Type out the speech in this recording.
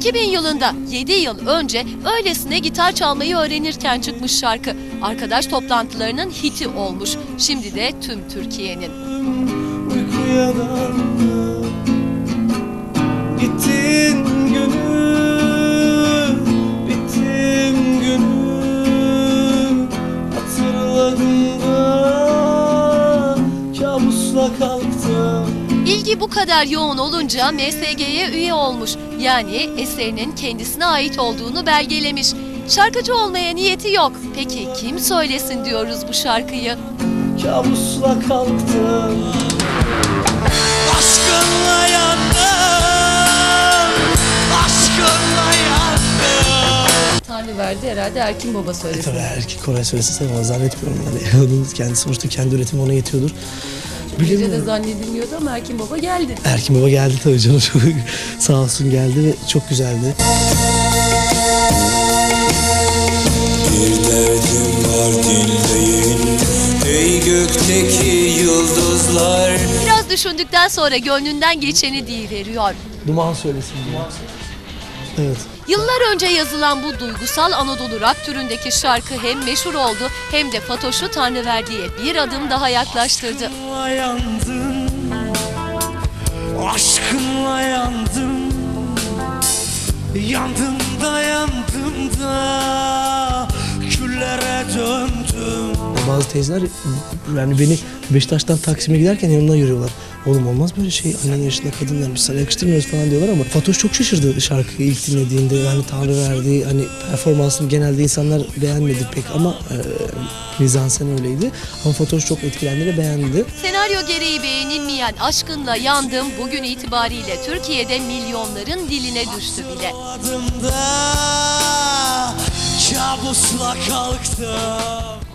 2000 yılında 7 yıl önce öylesine gitar çalmayı öğrenirken çıkmış şarkı. Arkadaş toplantılarının hiti olmuş. Şimdi de tüm Türkiye'nin. Uykuya daldım Gittin günü Bittim günü Hatırladım Kabusla kalktım İlgi bu kadar yoğun olunca MSG'ye üye olmuş. Yani eserinin kendisine ait olduğunu belgelemiş. Şarkıcı olmaya niyeti yok. Peki kim söylesin diyoruz bu şarkıyı? Kabusla kalktım Aşkınla yandım Aşkınla yandım Tanrı verdi herhalde Erkin Baba söylesin. Tabii erkek Koray söylese sevmez zannetmiyorum yani. Kendisi sonuçta kendi üretimi ona yetiyordur. Gece de Bilemiyorum. zannedilmiyordu ama Erkin Baba geldi. Erkin Baba geldi tabii canım. Çok sağ olsun geldi ve çok güzeldi. Bir derdim var dinleyin Ey gökteki yıldızlar Biraz düşündükten sonra gönlünden geçeni veriyor. Duman söylesin diye. Evet. Yıllar önce yazılan bu duygusal Anadolu rock türündeki şarkı hem meşhur oldu hem de Fatoş'u Tanrıverdi'ye bir adım daha yaklaştırdı. Aşkınla yandım Aşkınla yandım Yandım da yandım da Küllere döndüm Bazı teyzeler yani beni Beşiktaş'tan Taksim'e giderken yanımdan yürüyorlar. Oğlum olmaz böyle şey annen yaşında kadın vermiş sana yakıştırmıyoruz falan diyorlar ama Fatoş çok şaşırdı şarkıyı ilk dinlediğinde yani Tanrı verdi hani performansını genelde insanlar beğenmedi pek ama e, mizansen öyleydi ama Fatoş çok etkilendi ve beğendi. Senaryo gereği beğenilmeyen Aşkınla Yandım bugün itibariyle Türkiye'de milyonların diline düştü bile. Kabusla kalktım